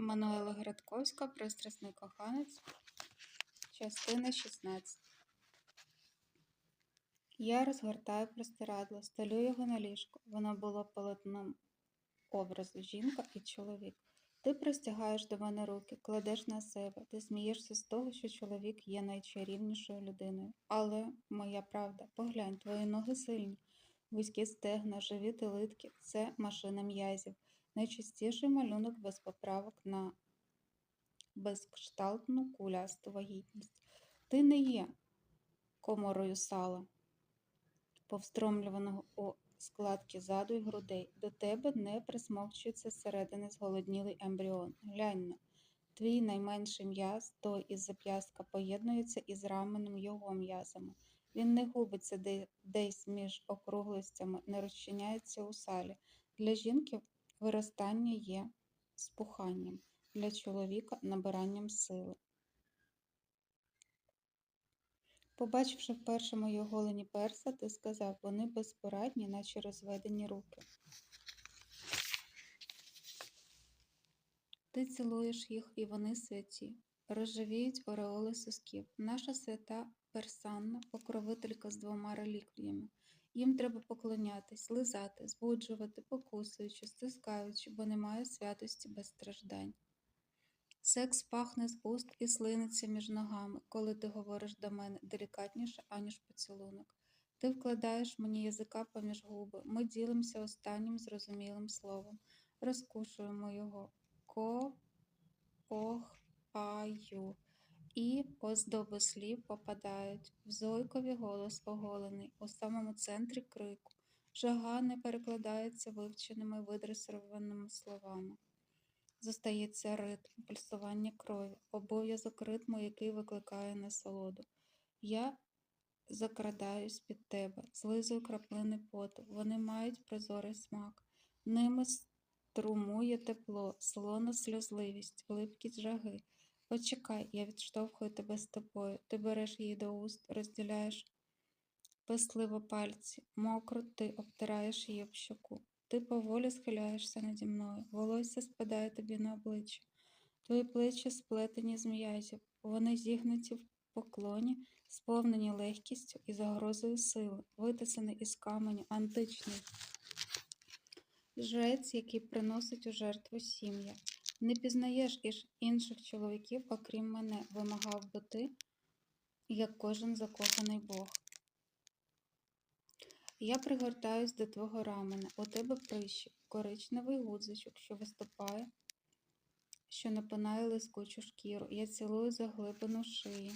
Мануела Градковська, Пристрасний коханець, частина 16. Я розгортаю простирадло, стелю його на ліжко. Воно було полотном образу жінка і чоловік. Ти простягаєш до мене руки, кладеш на себе, ти смієшся з того, що чоловік є найчарівнішою людиною. Але моя правда, поглянь, твої ноги сильні, вузькі стегна, живіт і литки це машина м'язів, найчастіший малюнок без поправок на безкшталтну кулясту вагітність. Ти не є коморою сала, повстромлюваного у складки заду і грудей. До тебе не присмокчується зсередини зголоднілий ембріон. Глянь на. Твій найменший м'яз, той із зап'ястка, поєднується із раменем його м'язами. Він не губиться десь між округлостями, не розчиняється у салі. Для жінки виростання є спуханням, для чоловіка набиранням сили. Побачивши вперше мої оголені перса, ти сказав, вони безпорадні, наче розведені руки. Ти цілуєш їх, і вони святі. Розжавіють ореоли сосків. Наша свята Персанна, покровителька з двома реліквіями. Їм треба поклонятись, лизати, збуджувати, покусуючи, стискаючи, бо немає святості без страждань. Секс пахне з уст і слиниться між ногами, коли ти говориш до мене делікатніше, аніж поцілунок. Ти вкладаєш мені язика поміж губи, ми ділимося останнім зрозумілим словом, розкушуємо його. Ко, ох, аю. І оздоби слів попадають в зойкові голос оголений у самому центрі крику. Жага не перекладається вивченими видресированими словами. Зостається ритм, пульсування крові, обов'язок ритму, який викликає насолоду. Я закрадаюсь під тебе, злизую краплини поту. Вони мають прозорий смак. Ними струмує тепло, солона сльозливість, липкість жаги. Почекай, я відштовхую тебе з тобою. Ти береш її до уст, розділяєш песливо пальці, мокро ти обтираєш її об щоку. Ти поволі схиляєшся наді мною, волосся спадає тобі на обличчя. Твої плечі сплетені з м'язів, вони зігнуті в поклоні, сповнені легкістю і загрозою сили, витисаний із каменю, античний. Жрець, який приносить у жертву сім'я. Не пізнаєш інших чоловіків, окрім мене, вимагав би ти, як кожен закоханий Бог. Я пригортаюсь до твого рамена. У тебе прищик, коричневий гудзичок, що виступає, що напинає лискучу шкіру. Я цілую заглибину шиї.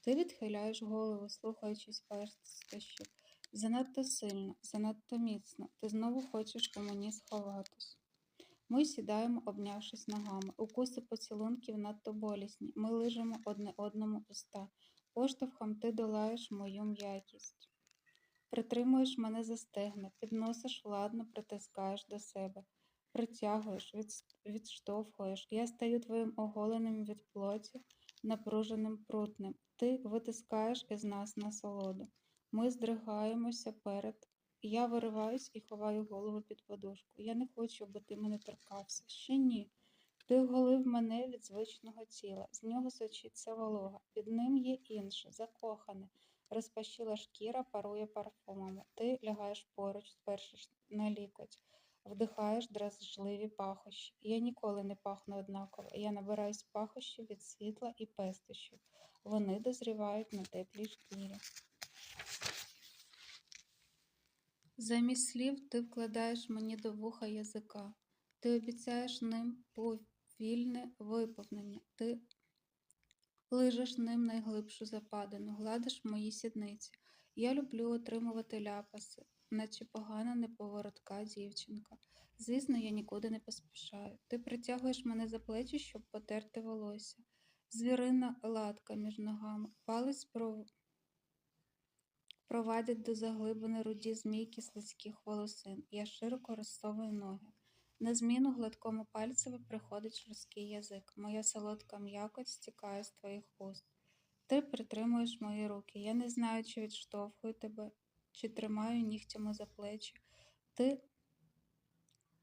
Ти відхиляєш голову, слухаючись пестощів. Занадто сильно, занадто міцно. Ти знову хочеш у мені сховатись. Ми сідаємо, обнявшись ногами. Укуси поцілунків надто болісні. Ми лижемо одне одному уста. Поштовхом ти долаєш мою м'якість. Притримуєш мене за стегна, підносиш владно, притискаєш до себе, притягуєш, відштовхуєш. Я стаю твоїм оголеним від плоті, напруженим прутнем. Ти витискаєш із нас насолоду. Ми здригаємося перед. Я вириваюсь і ховаю голову під подушку. Я не хочу, аби ти мене торкався. Ще ні. Ти оголив мене від звичного тіла, з нього сочиться волога, під ним є інше, закохане. Розпашіла шкіра, парує парфумами. Ти лягаєш поруч, спершиш на лікоть, вдихаєш дражливі пахощі. Я ніколи не пахну однаково. Я набираюсь пахощів від світла і пестощів. Вони дозрівають на теплій шкірі. Замість слів ти вкладаєш мені до вуха язика. Ти обіцяєш ним повільне виповнення. Ти лижеш ним найглибшу западину, гладиш мої сідниці. Я люблю отримувати ляпаси, наче погана неповоротка дівчинка. Звісно, я нікуди не поспішаю. Ти притягуєш мене за плечі, щоб потерти волосся. Звірина латка між ногами, палець. Провадить до заглибини руді змійки слизьких волосин. Я широко розсовую ноги. На зміну гладкому пальцеві приходить жорсткий язик. Моя солодка м'якоть стікає з твоїх уст. Ти притримуєш мої руки. Я не знаю, чи відштовхую тебе, чи тримаю нігтями за плечі. Ти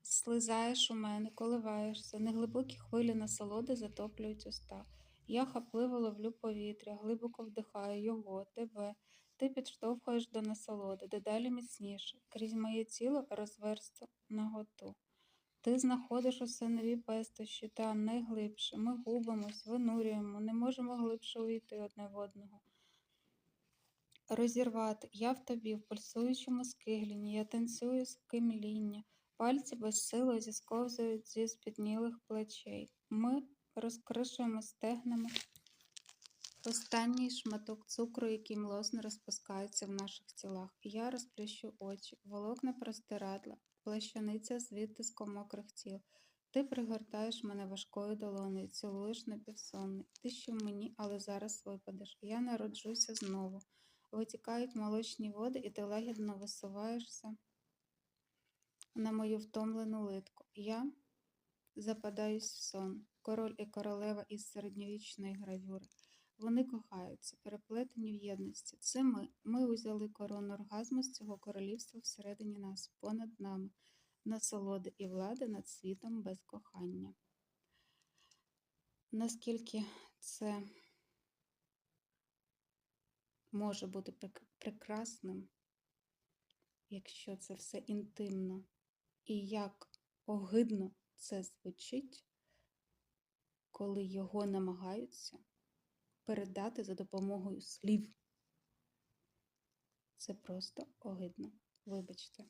слизаєш у мене, коливаєшся, неглибокі хвилі насолоди затоплюють уста. Я хапливо ловлю повітря, глибоко вдихаю його, тебе. Ти підштовхуєш до насолоди, дедалі міцніше, крізь моє тіло розверсто наготу. Ти знаходиш усе нові пестощі там найглибше. Ми губимось, винурюємо, не можемо глибше увійти одне в одного. Розірвати. Я в тобі, в пульсуючому скиглінні, я танцюю з кимління. Пальці безсило зісковзують зі спітнілих плечей. Ми розкришуємо стегнами останній шматок цукру, який млосно розпускається в наших тілах. Я розплющу очі, волокна простирадла, плащаниця з відтиском мокрих тіл. Ти пригортаєш мене важкою долонею, цілуєш напівсонний. Ти ще в мені, але зараз випадеш. Я народжуся знову. Витікають молочні води, і ти лагідно висуваєшся на мою втомлену литку. Я западаюсь в сон, король і королева із середньовічної гравюри. Вони кохаються, переплетені в єдності. Це ми. Ми узяли корону оргазму з цього королівства всередині нас, понад нами, насолоди і влади над світом без кохання. Наскільки це може бути прекрасним, якщо це все інтимно, і як огидно це звучить, коли його намагаються передати за допомогою слів. Це просто огидно. Вибачте.